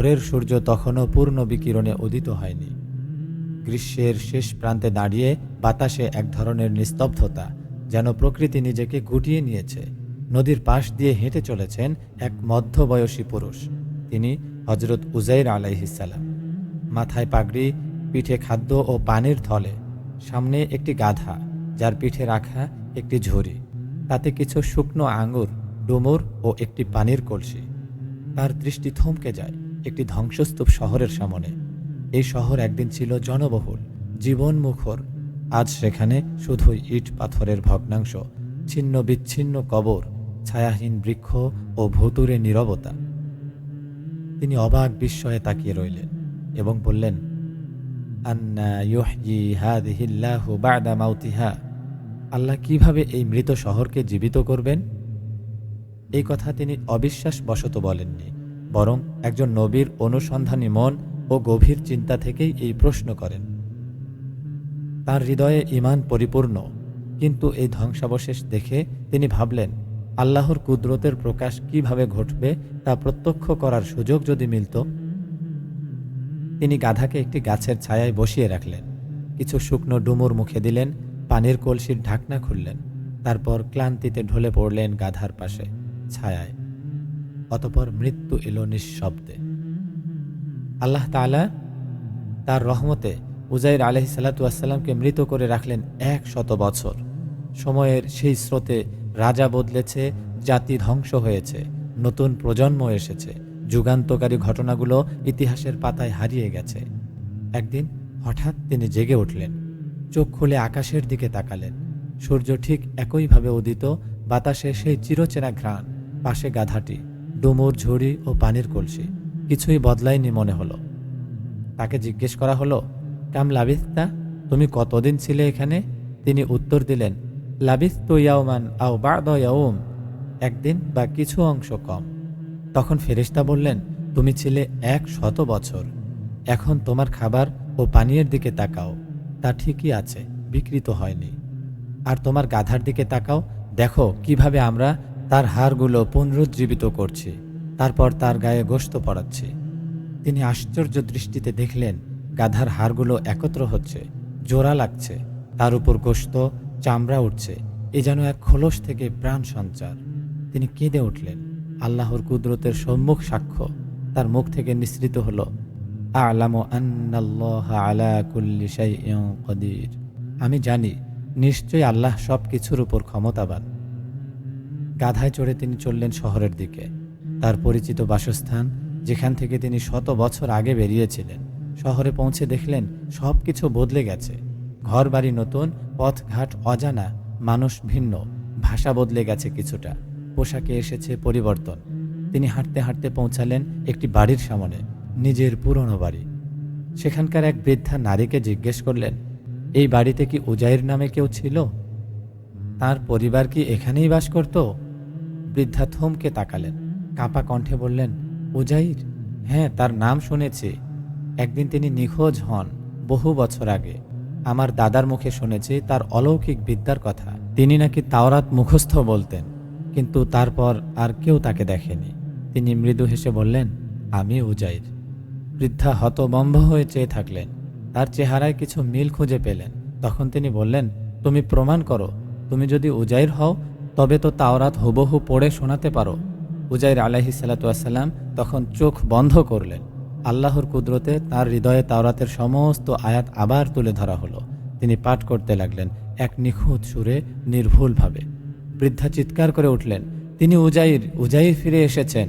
ভোরের সূর্য তখনও পূর্ণ বিকিরণে উদিত হয়নি। গ্রীষ্মের শেষ প্রান্তে দাঁড়িয়ে বাতাসে এক ধরনের নিস্তব্ধতা যেন প্রকৃতি নিজেকে গুটিয়ে নিয়েছে। নদীর পাশ দিয়ে হেঁটে চলেছেন এক মধ্যবয়সী পুরুষ। তিনি হজরত উজাইর আলাইহিসাল্লাম মাথায় পাগড়ি, পিঠে খাদ্য ও পানির থলে, সামনে একটি গাধা, যার পিঠে রাখা একটি ঝুড়ি, তাতে কিছু শুকনো আঙুর, ডুমুর ও একটি পানির কলসি। তার দৃষ্টি থমকে যায়। একটি ধ্বংসস্তূপ শহরের সামনে। এই শহর একদিন ছিল জনবহুল, জীবনমুখর। আজ সেখানে শুধুই ইট পাথরের ভগ্নাংশ, ছিন্ন বিচ্ছিন্ন কবর, ছায়াহীন বৃক্ষ ও ভুতুরে নীরবতা। তিনি অবাক বিস্ময়ে তাকিয়ে রইলেন এবং বললেন আল্লাহ কীভাবে এই মৃত শহরকে জীবিত করবেন? এই কথা তিনি অবিশ্বাস বশত বলেননি। বরং একজন নবীর অনুসন্ধানী মন ও গভীর চিন্তা থেকেই এই প্রশ্ন করেন। তার হৃদয়ে ইমান পরিপূর্ণ, কিন্তু এই ধ্বংসাবশেষ দেখে তিনি ভাবলেন, আল্লাহর কুদরতের প্রকাশ কীভাবে ঘটবে তা প্রত্যক্ষ করার সুযোগ যদি মিলত। তিনি গাধাকে একটি গাছের ছায়ায় বসিয়ে রাখলেন। কিছু শুকনো ডুমুর মুখে দিলেন, পানির কলসির ঢাকনা খুললেন, তারপর ক্লান্তিতে ঢলে পড়লেন গাধার পাশে, ছায়ায়। অতপর মৃত্যু এলো নিঃশব্দে। আল্লাহ তাআলা তার রহমতে উজাইর আলহি সাল্লাতুয়াসাল্লামকে মৃত করে রাখলেন এক শত বছর। সময়ের সেই স্রোতে রাজা বদলেছে, জাতি ধ্বংস হয়েছে, নতুন প্রজন্ম এসেছে, যুগান্তকারী ঘটনাগুলো ইতিহাসের পাতায় হারিয়ে গেছে। একদিন হঠাৎ তিনি জেগে উঠলেন, চোখ খুলে আকাশের দিকে তাকালেন। সূর্য ঠিক একইভাবে উদিত, বাতাসে সেই চিরচেনা ঘ্রাণ, পাশে গাধাটি। ডুমুর, ঝুড়ি ও পানির কলসি। কিছুই বদলায়নি মনে হলো। তাকে জিজ্ঞেস করা হলো, কাম লাবিস্তা? তুমি কতদিন ছিলে এখানে? তিনি উত্তর দিলেন, লাবিস্ত ইয়াউমান আও বাদ ইয়াউম। একদিন বা কিছু অংশ কম। তখন ফেরেশতা বললেন, তুমি ছিলে এক শত বছর। এখন তোমার খাবার ও পানীয়ের দিকে তাকাও। তা ঠিকই আছে, বিকৃত হয়নি। আর তোমার গাধার দিকে তাকাও। দেখো কীভাবে আমরা তার হাড়গুলো পুনরুজ্জীবিত করছি, তারপর তার গায়ে গোস্ত পড়াচ্ছি। তিনি আশ্চর্য দৃষ্টিতে দেখলেন, গাধার হাড়গুলো একত্র হচ্ছে, জোড়া লাগছে, তার উপর গোস্ত চামড়া উঠছে, এ যেন এক খোলস থেকে প্রাণ সঞ্চার। তিনি কেঁদে উঠলেন, আল্লাহর কুদরতের সম্মুখ সাক্ষ্য, তার মুখ থেকে নিঃসৃত হল, আলামু আলা কদির। আমি জানি, নিশ্চয়ই আল্লাহ সব কিছুর উপর ক্ষমতাবান। গাধায় চড়ে তিনি চললেন শহরের দিকে। তার পরিচিত বাসস্থান, যেখান থেকে তিনি শত বছর আগে বেরিয়েছিলেন, শহরে পৌঁছে দেখলেন সব কিছু বদলে গেছে। ঘর বাড়ি নতুন, পথঘাট অজানা, মানুষ ভিন্ন, ভাষা বদলে গেছে কিছুটা, পোশাকে এসেছে পরিবর্তন। তিনি হাঁটতে হাঁটতে পৌঁছালেন একটি বাড়ির সামনে, নিজের পুরনো বাড়ি। সেখানকার এক বৃদ্ধা নারীকে জিজ্ঞেস করলেন, এই বাড়িতে কি উজাইর নামে কেউ ছিল? তার পরিবার কি এখানেই বাস করত? বৃদ্ধা থমকে তাকালেন। কাপা কণ্ঠে বললেন, উজাইর হ্যাঁ তার নাম শুনেছি। একদিন তিনি নিখোঁজ হন, বহু বছর আগে। আমার দাদার মুখে শুনেছি তার অলৌকিক বিদ্যার কথা। তিনি নাকি তাওরাত মুখস্থ বলতেন, কিন্তু তারপর আর কেউ তাকে দেখেনি। তিনি মৃদু হেসে বললেন, আমি উজাইর। বৃদ্ধা হতবম্ব হয়ে চেয়ে থাকলেন। তার চেহারায় কিছু মিল খুঁজে পেলেন। তখন তিনি বললেন, তুমি প্রমাণ করো। তুমি যদি উজাইর হও তবে তো তাওরাত হুবহু পড়ে শোনাতে পারো। উজাইর আলাহি সাল্লাতুয়াসাল্লাম তখন চোখ বন্ধ করলেন। আল্লাহর কুদরতে তার হৃদয়ে তাওরাতের সমস্ত আয়াত আবার তুলে ধরা হলো। তিনি পাঠ করতে লাগলেন এক নিখুঁত সুরে, নির্ভুলভাবে। বৃদ্ধা চিৎকার করে উঠলেন, তিনি উজাইর উজাইর ফিরে এসেছেন।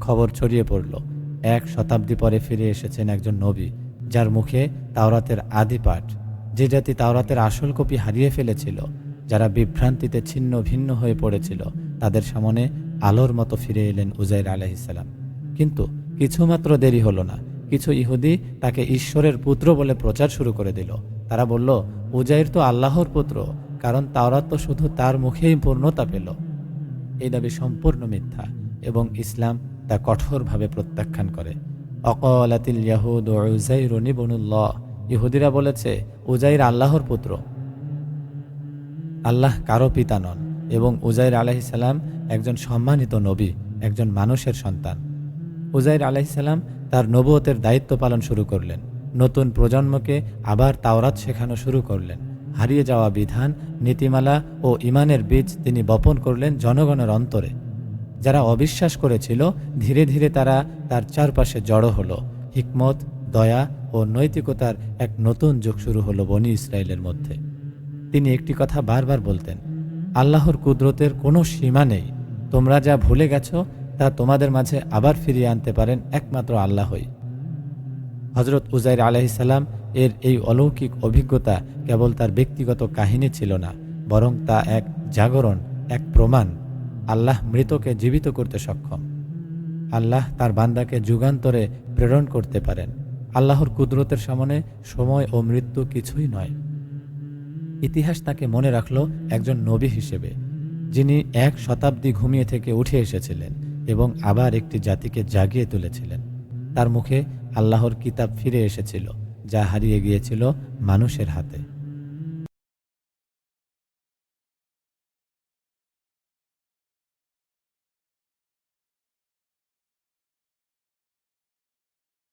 খবর ছড়িয়ে পড়ল, এক শতাব্দী পরে ফিরে এসেছেন একজন নবী, যার মুখে তাওরাতের আদি পাঠ। যে জাতি তাওরাতের আসল কপি হারিয়ে ফেলেছিল যারা বিভ্রান্তিতে ছিন্ন ভিন্ন হয়ে পড়েছিল, তাদের সামনে আলোর মতো ফিরে এলেন উজাইর আলহিসাল্লাম কিন্তু কিছুমাত্র দেরি হলো না। কিছু ইহুদি তাকে ঈশ্বরের পুত্র বলে প্রচার শুরু করে দিল। তারা বলল, উজাইর তো আল্লাহর পুত্র, কারণ তাওরাত তো শুধু তার মুখেই পূর্ণতা পেল। এই দাবি সম্পূর্ণ মিথ্যা এবং ইসলাম তা কঠোরভাবে প্রত্যাখ্যান করে। অকলাতিল ইয়াহুদ উজাইর নিবনুল্লাহ ইহুদিরা বলেছে, উজাইর আল্লাহর পুত্র। আল্লাহ কারও পিতা নন এবং উজাইর আলাহিসাল্লাম একজন সম্মানিত নবী, একজন মানুষের সন্তান। উজাইর আলাইসাল্লাম তার নবুয়তের দায়িত্ব পালন শুরু করলেন। নতুন প্রজন্মকে আবার তাওরাত শেখানো শুরু করলেন। হারিয়ে যাওয়া বিধান, নীতিমালা ও ইমানের বীজ তিনি বপন করলেন জনগণের অন্তরে। যারা অবিশ্বাস করেছিল, ধীরে ধীরে তারা তার চারপাশে জড়ো হলো। হিকমত, দয়া ও নৈতিকতার এক নতুন যুগ শুরু হলো বনি ইসরায়েলের মধ্যে। তিনি একটি কথা বারবার বলতেন, আল্লাহর কুদরতের কোনো সীমা নেই। তোমরা যা ভুলে গেছো, তা তোমাদের মাঝে আবার ফিরিয়ে আনতে পারেন একমাত্র আল্লাহই। হজরত উজাইর আলাইসাল্লাম এর এই অলৌকিক অভিজ্ঞতা কেবল তার ব্যক্তিগত কাহিনী ছিল না, বরং তা এক জাগরণ, এক প্রমাণ। আল্লাহ মৃতকে জীবিত করতে সক্ষম। আল্লাহ তার বান্দাকে যুগান্তরে প্রেরণ করতে পারেন। আল্লাহর কুদরতের সামনে সময় ও মৃত্যু কিছুই নয়। ইতিহাস তাকে মনে রাখল একজন নবী হিসেবে, যিনি এক শতাব্দী ঘুমিয়ে থেকে উঠে এসেছিলেন এবং আবার একটি জাতিকে জাগিয়ে তুলেছিলেন। তার মুখে আল্লাহর কিতাব ফিরে এসেছিল, যা হারিয়ে গিয়েছিল মানুষের হাতে।